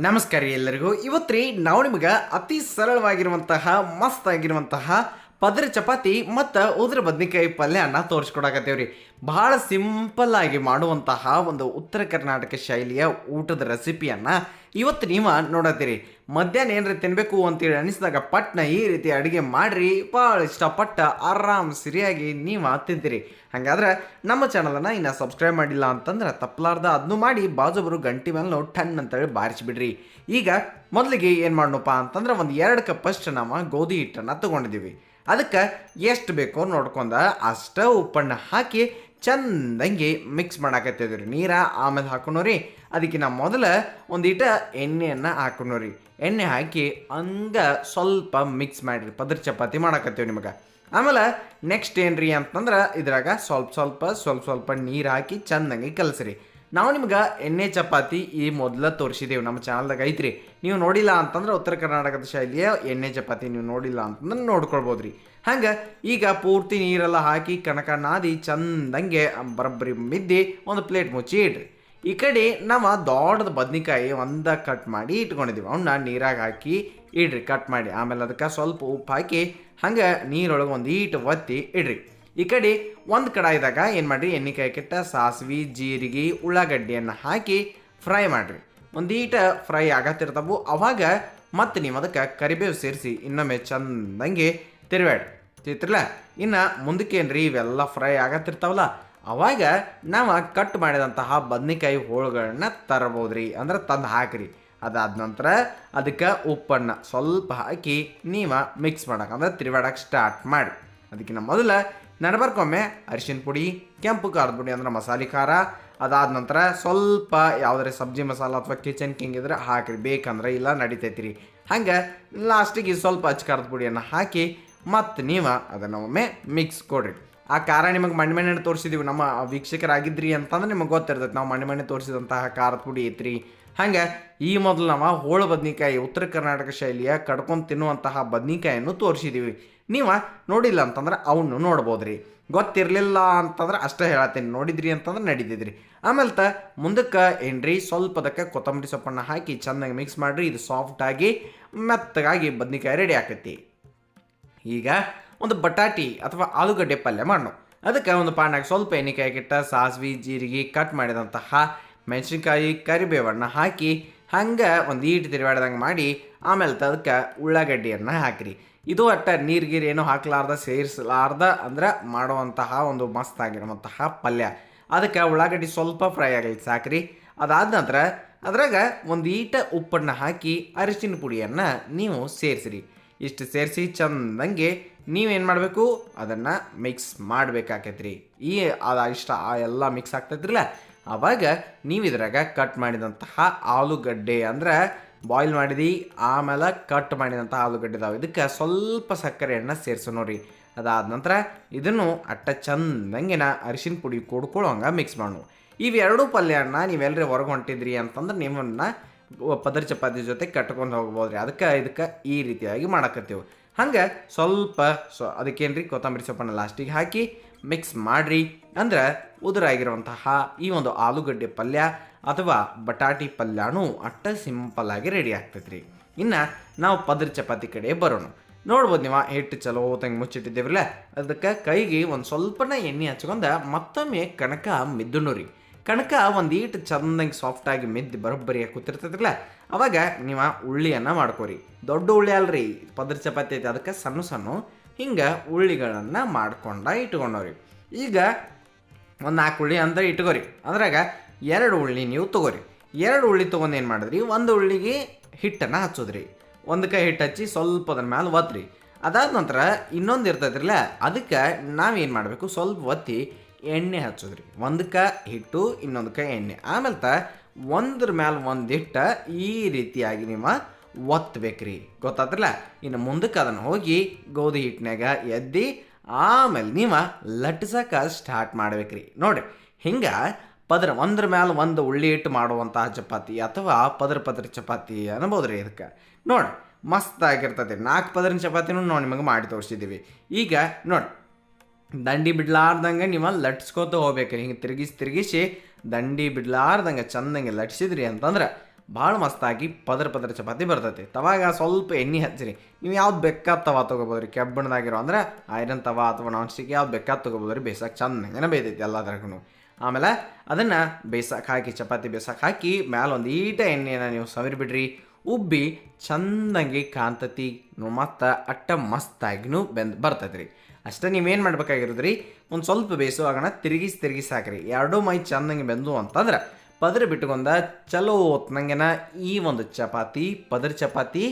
ನಮಸ್ಕಾರ ಎಲ್ಲರಿಗೂ. ಇವತ್ತು ನಾವು ನಿಮಗೆ ಅತಿ ಸರಳವಾಗಿರುವಂತಹ ಮಸ್ತ್ ಆಗಿರುವಂತಹ ಪದರ ಚಪಾತಿ ಮತ್ತು ಉದ್ರ ಬದ್ನಿಕಾಯಿ ಅನ್ನ ತೋರಿಸ್ಕೊಡಕತ್ತೇವ್ರಿ. ಭಾಳ ಸಿಂಪಲ್ ಆಗಿ ಮಾಡುವಂತಹ ಒಂದು ಉತ್ತರ ಕರ್ನಾಟಕ ಶೈಲಿಯ ಊಟದ ರೆಸಿಪಿಯನ್ನು ಇವತ್ತು ನೀವು ನೋಡತ್ತೀರಿ. ಮಧ್ಯಾಹ್ನ ಏನಾರ ತಿನ್ನಬೇಕು ಅಂತೇಳಿ ಅನಿಸಿದಾಗ ಪಟ್ನ ಈ ರೀತಿ ಅಡುಗೆ ಮಾಡಿರಿ. ಭಾಳ ಇಷ್ಟಪಟ್ಟ ಆರಾಮ್ ಸರಿಯಾಗಿ ನೀವು ತಿಂತೀರಿ. ಹಾಗಾದ್ರೆ ನಮ್ಮ ಚಾನಲನ್ನು ಇನ್ನು ಸಬ್ಸ್ಕ್ರೈಬ್ ಮಾಡಿಲ್ಲ ಅಂತಂದ್ರೆ ತಪ್ಪಲಾರ್ದ ಅದನ್ನು ಮಾಡಿ ಬಾಜುಬರು ಗಂಟಿ ಮೇಲೆ ಟನ್ ಅಂತೇಳಿ ಬಾರಿಸಿಬಿಡ್ರಿ. ಈಗ ಮೊದಲಿಗೆ ಏನು ಮಾಡೋಣಪ್ಪ ಅಂತಂದ್ರೆ ಒಂದು ಎರಡು ಕಪ್ಪಷ್ಟು ನಾವು ಗೋಧಿ ಹಿಟ್ಟನ್ನು ತಗೊಂಡಿದ್ದೀವಿ. ಅದಕ್ಕೆ ಎಷ್ಟು ಬೇಕೋ ನೋಡ್ಕೊಂಡ ಅಷ್ಟ ಉಪ್ಪನ್ನು ಹಾಕಿ ಚಂದಂಗೆ ಮಿಕ್ಸ್ ಮಾಡಾಕತ್ತಿದ್ರಿ. ನೀರ ಆಮೇಲೆ ಹಾಕೋಣರಿ ಅದಕ್ಕೆ ನಾವು ಮೊದಲ ಒಂದೀಟ ಎಣ್ಣೆಯನ್ನು ಹಾಕೋಣರಿ ಎಣ್ಣೆ ಹಾಕಿ ಹಂಗ ಸ್ವಲ್ಪ ಮಿಕ್ಸ್ ಮಾಡಿರಿ. ಪದ್ರ ಚಪಾತಿ ಮಾಡಾಕತ್ತೀವಿ ನಿಮಗೆ. ಆಮೇಲೆ ನೆಕ್ಸ್ಟ್ ಏನ್ರಿ ಅಂತಂದ್ರೆ ಇದ್ರಾಗ ಸ್ವಲ್ಪ ಸ್ವಲ್ಪ ಸ್ವಲ್ಪ ಸ್ವಲ್ಪ ನೀರು ಹಾಕಿ ಚಂದಂಗೆ ಕಲಸ್ರಿ. ನಾವು ನಿಮ್ಗೆ ಎಣ್ಣೆ ಚಪಾತಿ ಈ ಮೊದಲ ತೋರಿಸಿದ್ದೇವೆ ನಮ್ಮ ಚಾನಲ್ದಾಗ. ಐತ್ರಿ, ನೀವು ನೋಡಿಲ್ಲ ಅಂತಂದ್ರೆ ಉತ್ತರ ಕರ್ನಾಟಕದ ಶೈಲಿಯ ಎಣ್ಣೆ ಚಪಾತಿ ನೀವು ನೋಡಿಲ್ಲ ಅಂತಂದ್ರೆ ನೋಡ್ಕೊಳ್ಬೋದು ರೀ ಹಂಗೆ ಈಗ ಪೂರ್ತಿ ನೀರೆಲ್ಲ ಹಾಕಿ ಕಣಕ ನಾದಿ ಚಂದಂಗೆ ಬರಬ್ಬರಿ ಮಿದ್ದಿ ಒಂದು ಪ್ಲೇಟ್ ಮುಚ್ಚಿ ಇಡ್ರಿ. ಈ ಕಡೆ ನಾವು ದೊಡ್ಡದ ಬದ್ನಿಕಾಯಿ ಒಂದ ಕಟ್ ಮಾಡಿ ಇಟ್ಕೊಂಡಿದ್ದೀವಿ ಅವನ್ನ ನೀರಾಗ ಹಾಕಿ ಇಡ್ರಿ ಕಟ್ ಮಾಡಿ. ಆಮೇಲೆ ಅದಕ್ಕೆ ಸ್ವಲ್ಪ ಉಪ್ಪು ಹಾಕಿ ಹಂಗೆ ನೀರೊಳಗೆ ಒಂದು ಈಟು ಒತ್ತಿ ಇಡ್ರಿ. ಈ ಕಡೆ ಒಂದು ಕಡಾಯಿದಾಗ ಏನು ಮಾಡಿರಿ? ಎಣ್ಣೆಕಾಯಿ ಕೆಟ್ಟ, ಸಾಸಿವೆ, ಜೀರಿಗೆ, ಉಳ್ಳಾಗಡ್ಡಿಯನ್ನು ಹಾಕಿ ಫ್ರೈ ಮಾಡಿರಿ. ಒಂದು ಈಟ ಫ್ರೈ ಆಗತ್ತಿರ್ತಾವು. ಅವಾಗ ಮತ್ತೆ ನೀವು ಅದಕ್ಕೆ ಕರಿಬೇವು ಸೇರಿಸಿ ಇನ್ನೊಮ್ಮೆ ಚಂದಂಗೆ ತಿರುವಾಡಿ ತಿರ್ತಿರ್ಲ ಇನ್ನು ಮುಂದಕ್ಕೆ ರೀ ಇವೆಲ್ಲ ಫ್ರೈ ಆಗತ್ತಿರ್ತಾವಲ್ಲ? ಅವಾಗ ನಾವು ಕಟ್ ಮಾಡಿದಂತಹ ಬದ್ನಿಕಾಯಿ ಹೋಳುಗಳನ್ನ ರೀ ಅಂದ್ರೆ ತಂದು ಹಾಕ್ರಿ. ಅದಾದ ನಂತರ ಅದಕ್ಕೆ ಉಪ್ಪನ್ನು ಸ್ವಲ್ಪ ಹಾಕಿ ನೀವು ಮಿಕ್ಸ್ ಮಾಡೋಕೆ, ಅಂದ್ರೆ ತಿರುವಾಡಕ್ಕೆ ಸ್ಟಾರ್ಟ್ ಮಾಡಿ ಅದಕ್ಕಿಂತ ಮೊದಲ ನಡಬರ್ಕೊಮ್ಮೆ ಅರಿಶಿನ ಪುಡಿ, ಕೆಂಪು ಖಾರದ ಪುಡಿ ಅಂದ್ರೆ ಮಸಾಲೆ ಖಾರ. ಅದಾದ ನಂತರ ಸ್ವಲ್ಪ ಯಾವುದೇ ಸಬ್ಜಿ ಮಸಾಲ ಅಥವಾ ಕಿಚನ್ ಕಿಂಗ್ ಇದ್ರೆ ಹಾಕ್ರಿ. ಬೇಕಂದ್ರೆ ಇಲ್ಲ ನಡಿತೈತಿ ರೀ ಹಂಗೆ ಲಾಸ್ಟಿಗೆ ಸ್ವಲ್ಪ ಅಚ್ಚ ಖಾರದ ಪುಡಿಯನ್ನು ಹಾಕಿ ಮತ್ತು ನೀವು ಅದನ್ನು ಒಮ್ಮೆ ಮಿಕ್ಸ್ ಕೊಡ್ರಿ. ಆ ಖಾರ ನಿಮಗೆ ಮಣ್ಣು ಮಣ್ಣೆ ತೋರಿಸಿದೀವಿ. ನಮ್ಮ ವೀಕ್ಷಕರಾಗಿದ್ರಿ ಅಂತಂದ್ರೆ ನಿಮಗೆ ಗೊತ್ತಿರ್ತೈತೆ. ನಾವು ಮಣ್ಣು ಮಣ್ಣೆ ತೋರಿಸಿದಂತಹ ಖಾರದ ಪುಡಿ ಐತ್ರಿ. ಹಂಗೆ ಈ ಮೊದಲು ನಾವು ಹೋಳು ಬದ್ನಿಕಾಯಿ, ಉತ್ತರ ಕರ್ನಾಟಕ ಶೈಲಿಯ ಕಡ್ಕೊಂಡು ತಿನ್ನುವಂತಹ ಬದ್ನಿಕಾಯನ್ನು ತೋರಿಸಿದ್ದೀವಿ ನೀವು ನೋಡಿಲ್ಲ ಅಂತಂದ್ರೆ ಅವನು ನೋಡ್ಬೋದ್ರಿ. ಗೊತ್ತಿರಲಿಲ್ಲ ಅಂತಂದ್ರೆ ಅಷ್ಟೇ ಹೇಳತ್ತೀನಿ ನೋಡಿದ್ರಿ ಅಂತಂದ್ರೆ ನಡೀತಿದ್ರಿ. ಆಮೇಲೆ ತ ಮುಂದಕ್ಕೆ ಏನ್ರಿ? ಸ್ವಲ್ಪ ಅದಕ್ಕೆ ಕೊತ್ತಂಬರಿ ಸೊಪ್ಪನ್ನು ಹಾಕಿ ಚೆನ್ನಾಗಿ ಮಿಕ್ಸ್ ಮಾಡಿರಿ. ಇದು ಸಾಫ್ಟಾಗಿ ಮೆತ್ತಗಾಗಿ ಬದ್ನಿಕಾಯಿ ರೆಡಿ ಆಕೈತಿ. ಈಗ ಒಂದು ಬಟಾಟಿ ಅಥವಾ ಆಲೂಗಡ್ಡೆ ಪಲ್ಯ ಮಾಡೋಣ ಅದಕ್ಕೆ ಒಂದು ಪಾನಾಗ ಸ್ವಲ್ಪ ಎಣ್ಣೆಕಾಯಿ ಕಿಟ್ಟ, ಸಾಸಿವೆ, ಜೀರಿಗೆ ಕಟ್ ಮಾಡಿದಂತಹ ಮೆಣಸಿನ್ಕಾಯಿ ಕರಿಬೇವನ್ನು ಹಾಕಿ ಹಂಗೆ ಒಂದು ಈಟು ತಿರುವಾಡ್ದಂಗೆ ಮಾಡಿ ಆಮೇಲೆ ತದಕ್ಕೆ ಉಳ್ಳಾಗಡ್ಡಿಯನ್ನು ಹಾಕಿರಿ. ಇದು ಅಟ್ಟ ನೀರು ಗೀರು ಏನೂ ಹಾಕ್ಲಾರ್ದ, ಸೇರಿಸಲಾರ್ದ ಅಂದ್ರೆ ಮಾಡುವಂತಹ ಒಂದು ಮಸ್ತ್ ಆಗಿರುವಂತಹ ಪಲ್ಯ. ಅದಕ್ಕೆ ಉಳ್ಳಾಗಡ್ಡಿ ಸ್ವಲ್ಪ ಫ್ರೈ ಆಗಲಿ ಸಾಕ್ರಿ. ಅದಾದ ನಂತರ ಅದ್ರಾಗ ಒಂದು ಈಟ ಉಪ್ಪನ್ನು ಹಾಕಿ ಅರಿಶಿನ ಪುಡಿಯನ್ನು ನೀವು ಸೇರಿಸಿರಿ. ಇಷ್ಟು ಸೇರಿಸಿ ಚಂದಂಗೆ ನೀವೇನು ಮಾಡಬೇಕು? ಅದನ್ನು ಮಿಕ್ಸ್ ಮಾಡಬೇಕಾಕೈತ್ರಿ. ಈ ಅದು ಇಷ್ಟ ಆ ಎಲ್ಲ ಮಿಕ್ಸ್ ಆಗ್ತೈತ್ರಿಲ್ಲ? ಆವಾಗ ನೀವು ಇದ್ರಾಗ ಕಟ್ ಮಾಡಿದಂತಹ ಆಲೂಗಡ್ಡೆ ಅಂದ್ರೆ ಬಾಯ್ಲ್ ಮಾಡಿದಿ, ಆಮೇಲೆ ಕಟ್ ಮಾಡಿದಂಥ ಆಲೂಗಡ್ಡೆ ಇದಾವೆ. ಇದಕ್ಕೆ ಸ್ವಲ್ಪ ಸಕ್ಕರೆಯನ್ನು ಸೇರಿಸು ನೋಡ್ರಿ. ಅದಾದ ನಂತರ ಇದನ್ನು ಅಟ್ಟ ಚಂದಂಗೆನ ಅರಿಶಿನ ಪುಡಿ ಕೊಡ್ಕೊಳ್ಳೋಂಗೆ ಮಿಕ್ಸ್ ಮಾಡು. ಇವೆರಡೂ ಪಲ್ಯನ ನೀವೆಲ್ಲರೂ ಹೊರಗೆ ಹೊಂಟಿದ್ರಿ ಅಂತಂದ್ರೆ ನಿಮ್ಮನ್ನು ಪದರ್ ಚಪಾತಿ ಜೊತೆ ಕಟ್ಕೊಂಡು ಹೋಗ್ಬೋದ್ರಿ. ಅದಕ್ಕೆ ಇದಕ್ಕೆ ಈ ರೀತಿಯಾಗಿ ಮಾಡಕತ್ತೀವಿ. ಹಂಗೆ ಸ್ವಲ್ಪ ಸೊ ಅದಕ್ಕೇನ್ರಿ ಕೊತ್ತಂಬರಿ ಸೊಪ್ಪನ್ನು ಲಾಸ್ಟಿಗೆ ಹಾಕಿ ಮಿಕ್ಸ್ ಮಾಡಿರಿ. ಅಂದ್ರೆ ಉದುರಾಗಿರುವಂತಹ ಈ ಒಂದು ಆಲೂಗಡ್ಡೆ ಪಲ್ಯ ಅಥವಾ ಬಟಾಟಿ ಪಲ್ಯನೂ ಅಟ್ಟ ಆಗಿ ರೆಡಿ ಆಗ್ತೈತ್ರಿ. ಇನ್ನು ನಾವು ಪದ್ರ ಚಪಾತಿ ಕಡೆ ಬರೋಣ. ನೋಡ್ಬೋದು ನೀವು ಹಿಟ್ಟು ಚಲೋ ತಂಗೆ ಮುಚ್ಚಿಟ್ಟಿದ್ದೇವ್ರಲ್ಲ? ಅದಕ್ಕೆ ಕೈಗೆ ಒಂದು ಸ್ವಲ್ಪನ ಎಣ್ಣೆ ಹಚ್ಕೊಂಡು ಮತ್ತೊಮ್ಮೆ ಕಣಕ ಮಿದ್ದುಣ್ಣು ರೀ ಕಣಕ ಒಂದು ಈಟು ಚಂದಂಗೆ ಸಾಫ್ಟಾಗಿ ಮೆದ್ದು ಬರೋಬ್ಬರಿಯಾಗಿ ಕೂತಿರ್ತದಲ್ಲ ಅವಾಗ ನೀವು ಉಳ್ಳಿಯನ್ನು ಮಾಡ್ಕೊರಿ. ದೊಡ್ಡ ಉಳ್ಳಿ ಅಲ್ರಿ, ಪದ್ರ ಚಪಾತಿ ಐತೆ, ಅದಕ್ಕೆ ಸಣ್ಣ ಸಣ್ಣ ಹಿಂಗೆ ಉಳ್ಳಿಗಳನ್ನು ಮಾಡ್ಕೊಂಡ ಇಟ್ಕೊಂಡವ್ರಿ ಈಗ ಒಂದು ನಾಲ್ಕು ಉಳ್ಳಿ ಅಂತ ಇಟ್ಕೋರಿ. ಅದ್ರಾಗ ಎರಡು ಉಳ್ಳಿ ನೀವು ತೊಗೋರಿ. ಎರಡು ಉಳ್ಳಿ ತೊಗೊಂಡು ಏನು ಮಾಡಿದ್ರಿ, ಒಂದು ಉಳ್ಳಿಗೆ ಹಿಟ್ಟನ್ನು ಹಚ್ಚೋದ್ರಿ. ಒಂದು ಕೈ ಹಿಟ್ಟು ಹಚ್ಚಿ ಸ್ವಲ್ಪ ಅದ್ರ ಮೇಲೆ ಒತ್ರಿ. ಅದಾದ ನಂತರ ಇನ್ನೊಂದು ಇರ್ತೈತ್ರಲ್ಲ, ಅದಕ್ಕೆ ನಾವೇನು ಮಾಡಬೇಕು, ಸ್ವಲ್ಪ ಒತ್ತಿ ಎಣ್ಣೆ ಹಚ್ಚೋದ್ರಿ. ಒಂದಕ್ಕೆ ಹಿಟ್ಟು ಇನ್ನೊಂದಕ್ಕೆ ಎಣ್ಣೆ. ಆಮೇಲೆ ತ ಒಂದ್ರ ಮ್ಯಾಲೆ ಒಂದಿಟ್ಟ ಈ ರೀತಿಯಾಗಿ ನೀವು ಒತ್ತಬೇಕ್ರಿ ಗೊತ್ತಾತ್ರಲ್ಲ? ಇನ್ನು ಮುಂದಕ್ಕೆ ಅದನ್ನು ಹೋಗಿ ಗೋಧಿ ಹಿಟ್ಟಿನಾಗ ಎದ್ದು ಆಮೇಲೆ ನೀವು ಲಟ್ಸಕ್ಕೆ ಸ್ಟಾರ್ಟ್ ಮಾಡ್ಬೇಕ್ರಿ. ನೋಡಿ ಹಿಂಗೆ ಪದರ ಒಂದ್ರ ಮ್ಯಾಲೆ ಒಂದು ಉಳ್ಳಿ ಹಿಟ್ಟು ಮಾಡುವಂತಹ ಚಪಾತಿ ಅಥವಾ ಪದರ ಪದರ ಚಪಾತಿ ಅನ್ಬೋದು ರೀ ಇದಕ್ಕೆ. ನೋಡಿ ಮಸ್ತ್ ಆಗಿರ್ತದೆ ನಾಲ್ಕು ಪದರಿನ ಚಪಾತಿನೂ ನಾವು ನಿಮಗೆ ಮಾಡಿ ತೋರಿಸಿದ್ದೀವಿ ಈಗ ನೋಡಿ ದಂಡಿ ಬಿಡ್ಲಾರ್ದಂಗೆ ನೀವು ಲಟ್ಸ್ಕೋತ ಹೋಗ್ಬೇಕು. ಹಿಂಗೆ ತಿರುಗಿಸಿ ತಿರುಗಿಸಿ ದಂಡಿ ಬಿಡ್ಲಾರ್ದಂಗೆ ಚಂದಂಗೆ ಲಟ್ಸಿದ್ರಿ ಅಂತಂದ್ರೆ ಭಾಳ ಮಸ್ತಾಗಿ ಪದರ ಪದರ ಚಪಾತಿ ಬರ್ತೈತಿ. ತವಾಗ ಸ್ವಲ್ಪ ಎಣ್ಣೆ ಹಚ್ಚಿರಿ. ನೀವು ಯಾವ್ದು ಬೇಕಾದ ತವಾ ತೊಗೋಬೋದ್ರಿ. ಕೆಬ್ಬಣ್ಣದಾಗಿರೋ ಅಂದ್ರೆ ಐರನ್ ತವಾ ಅಥವಾ ನಾನ್ ಸ್ಟಿಕ್ ಯಾವ್ದು ಬೇಕಾದ ತೊಗೋಬೋದ್ರಿ. ಬೇಸಕ್ಕೆ ಚೆನ್ನಾಗೇನೆ ಬೇಯ್ತೈತಿ ಎಲ್ಲದ್ರಾಗೂ ಆಮೇಲೆ ಅದನ್ನು ಬೇಯ್ಸಕ್ಕೆ ಹಾಕಿ, ಚಪಾತಿ ಬೇಯ್ಸಕ್ಕೆ ಹಾಕಿ ಮ್ಯಾಲೆ ಒಂದು ಈಟ ಎಣ್ಣೆನ ನೀವು ಸವಿರಿ ಬಿಡ್ರಿ. ಉಬ್ಬಿ ಚಂದಂಗೆ ಕಾಂತತಿ ಮತ್ತು ಅಟ್ಟ ಮಸ್ತಾಗಿನೂ ಬೆಂದು ಬರ್ತೈತೆ ರೀ ಅಷ್ಟೇ ನೀವೇನು ಮಾಡ್ಬೇಕಾಗಿರೋದು ರೀ ಒಂದು ಸ್ವಲ್ಪ ಬೇಯಿಸುವಾಗಣ ತಿರುಗಿಸಿ ತಿರುಗಿಸಿ ಹಾಕ್ರಿ. ಎರಡೂ ಮೈ ಚೆಂದಂಗೆ ಬೆಂದು ಅಂತಂದ್ರೆ ಪದರ ಬಿಟ್ಕೊಂಡ ಚಲೋ ಹೊತ್ನಂಗೆನ ಈ ಒಂದು ಚಪಾತಿ, ಪದರ ಚಪಾತಿ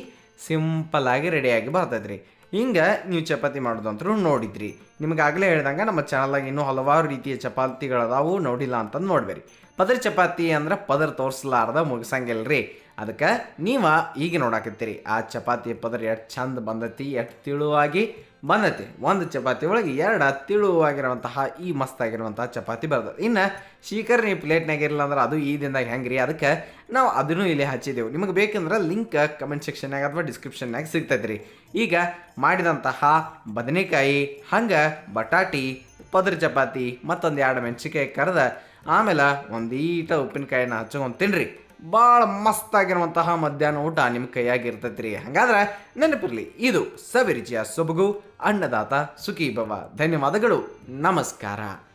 ಸಿಂಪಲಾಗಿ ರೆಡಿಯಾಗಿ ಬರ್ತೈತೆ ರೀ ಹಿಂಗೆ ನೀವು ಚಪಾತಿ ಮಾಡೋದು ಅಂತೂ ನೋಡಿದ್ರಿ. ನಿಮ್ಗೆ ಆಗಲೇ ಹೇಳ್ದಂಗೆ ನಮ್ಮ ಚಾನಲ್ದಾಗ ಇನ್ನೂ ಹಲವಾರು ರೀತಿಯ ಚಪಾತಿಗಳದಾವು ನೋಡಿಲ್ಲ ಅಂತಂದು ನೋಡ್ಬೇರಿ. ಪದರ ಚಪಾತಿ ಅಂದ್ರೆ ಪದರ ತೋರಿಸ್ಲಾರ್ದ ಮುಗಿಸಂಗಿಲ್ಲ ರೀ ಅದಕ್ಕೆ ನೀವು ಈಗ ನೋಡಾಕತ್ತೀರಿ, ಆ ಚಪಾತಿ ಪದರ ಎಷ್ಟು ಚಂದ ಬಂದತಿ, ಎಷ್ಟು ತಿಳುವಾಗಿ ಬಂದತಿ. ಒಂದು ಚಪಾತಿ ಒಳಗೆ ಎರಡು ತಿಳುವಾಗಿರುವಂತಹ, ಈ ಮಸ್ತಾಗಿರುವಂತಹ ಚಪಾತಿ ಬರ್ತದೆ ಇನ್ನು ಶೀಕರ್ ನೀವು ಪ್ಲೇಟ್ನಾಗ ಇರಲಿಲ್ಲ ಅಂದ್ರೆ ಅದು ಈ ದಿನದಾಗ ಹೆಂಗೆ ರೀ ಅದಕ್ಕೆ ನಾವು ಅದನ್ನು ಇಲ್ಲಿ ಹಚ್ಚಿದೆವು. ನಿಮಗೆ ಬೇಕಂದ್ರೆ ಲಿಂಕ್ ಕಮೆಂಟ್ ಸೆಕ್ಷನ್ನಾಗ ಅಥವಾ ಡಿಸ್ಕ್ರಿಪ್ಷನ್ನಾಗ ಸಿಗ್ತೈತೆ ರೀ ಈಗ ಮಾಡಿದಂತಹ ಬದನೆಕಾಯಿ, ಹಂಗೆ ಬಟಾಟಿ, ಪದರ ಚಪಾತಿ, ಮತ್ತೊಂದು ಎರಡು ಮೆಣಸಿಕಾಯಿ ಕರೆದ ಆಮೇಲೆ ಒಂದೀಟ ಉಪ್ಪಿನಕಾಯಿನ ಹಚ್ಕೊಂಡು ತಿನ್ರಿ. ಭಾಳ ಮಸ್ತಾಗಿರುವಂತಹ ಮಧ್ಯಾಹ್ನ ಊಟ ನಿಮ್ಮ ಕೈಯಾಗಿರ್ತೈತಿ ರೀ ಹಾಗಾದ್ರೆ ನೆನಪಿರಲಿ, ಇದು ಸವಿರುಚಿಯ ಸೊಬಗು, ಅನ್ನದಾತ ಸುಖಿ ಭವ ಧನ್ಯವಾದಗಳು. ನಮಸ್ಕಾರ.